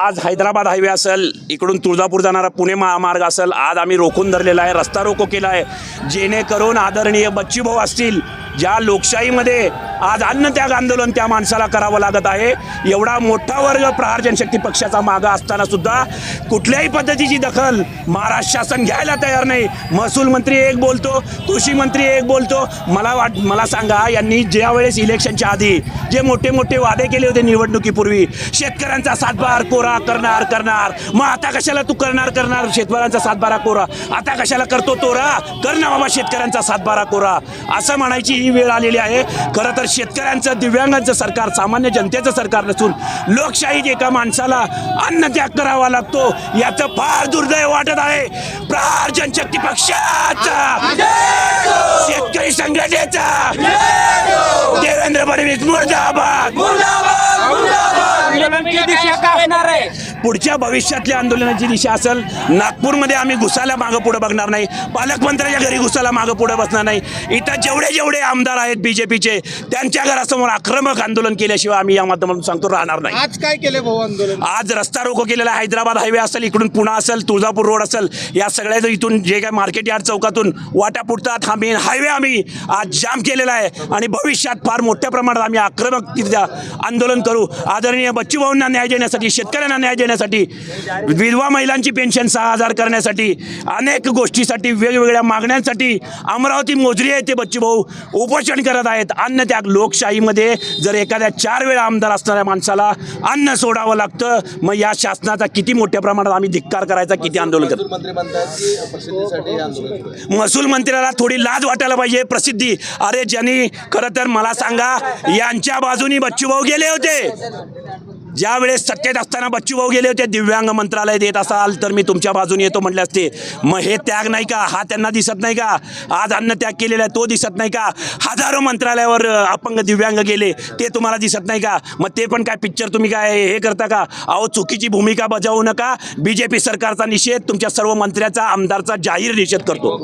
आज हैदराबाद हायवे असेल इकडून तुळजापूर जाणारा पुणे महामार्ग असेल आज आम्ही रोखून धरलेला आहे रस्ता रोको केला आहे. जेणेकरून आदरणीय बच्चूभाऊ असतील ज्या लोकशाहीमध्ये आज अन्नत्याग आंदोलन त्या माणसाला करावं लागत आहे एवढा मोठा वर्ग प्रहार जनशक्ती पक्षाचा मागा असताना सुद्धा कुठल्याही पद्धतीची दखल महाराष्ट्र शासन घ्यायला तयार नाही. महसूल मंत्री एक बोलतो कृषी मंत्री एक बोलतो. मला वाट मला सांगा यांनी ज्यावेळेस इलेक्शनच्या आधी जे मोठे मोठे वादे केले होते निवडणुकीपूर्वी शेतकऱ्यांचा सातबार कोरा करणार करणार. मग आता कशाला तू करणार करणार? शेतकऱ्यांचा सातबारा कोरा. आता कशाला करतो तोरा? कर ना बाबा शेतकऱ्यांचा सातबारा कोरा. असं म्हणायची ही वेळ आलेली आहे. खरं तर शेतकऱ्यांचं दिव्यांगांचं सरकार सामान्य जनतेचं सरकार नसून लोकशाहीत एका माणसाला अन्नत्याग करावा लागतो. याचं फार दुर्दैव वाटत आहे. प्रहार जनशक्ती पक्षाचा. शेतकरी संघटनेचा. देवेंद्र फडणवीस मुर्दाबाद. आंदोलनाची दिशा काय असणार आहे पुढच्या भविष्यातल्या आंदोलनाची दिशा असेल नागपूरमध्ये आम्ही घुसायला मागं पुढे बघणार नाही पालकमंत्र्याच्या घरी घुसायला मागं पुढे बसणार नाही. इथं जेवढे जेवढे आमदार आहेत बीजेपीचे त्यांच्या घरासमोर आक्रमक आंदोलन केल्याशिवाय आम्ही या माध्यमातून सांगतो राहणार नाही. आज काय केले भाऊ आंदोलन? आज रस्ता रोको केलेला. हैदराबाद हायवे असेल इकडून पुणा असेल तुळजापूर रोड असेल या सगळ्याचं इथून जे काय मार्केट यार्ड चौकातून वाटा पुटतात हा मेन हायवे आम्ही आज जाम केलेला आहे. आणि भविष्यात फार मोठ्या प्रमाणात आम्ही आक्रमकरित्या आंदोलन करू. आदरणीय बच्चूभाऊंना न्याय देण्यासाठी शेतकऱ्यांना न्याय देण्यासाठी विधवा महिलांची पेन्शन सहा हजार करण्यासाठी अनेक गोष्टीसाठी वेगवेगळ्या मागण्यांसाठी अमरावती मोजरी आहे ते बच्चूभाऊ उपोषण करत आहेत. अन्न त्याग लोकशाहीमध्ये जर एखाद्या चार वेळा आमदार असणाऱ्या माणसाला अन्न सोडावं लागतं मग या शासनाचा किती मोठ्या प्रमाणात आम्ही धिक्कार करायचा किती आंदोलन करतो. महसूल मंत्र्याला थोडी लाज वाटायला पाहिजे प्रसिद्धी. अरे ज्यांनी खरं तर मला सांगा यांच्या बाजूनी बच्चूभाऊ गेले होते. ज्या वेळेस सत्तेत असताना बच्चूभाऊ गेले होते दिव्यांग मंत्रालय देत असाल तर मी तुमच्या बाजूने येतो म्हटले असते. मग हे त्याग नाही का? हा त्यांना दिसत नाही का? आज अन्न त्याग केलेला आहे तो दिसत नाही का? हजारो मंत्रालयावर अपंग दिव्यांग गेले ते तुम्हाला दिसत नाही का? मग ते पण काय पिक्चर तुम्ही काय हे करता का? अहो चुकीची भूमिका बजावू नका. बीजेपी सरकारचा निषेध तुमच्या सर्व मंत्र्याचा आमदारचा जाहीर निषेध करतो.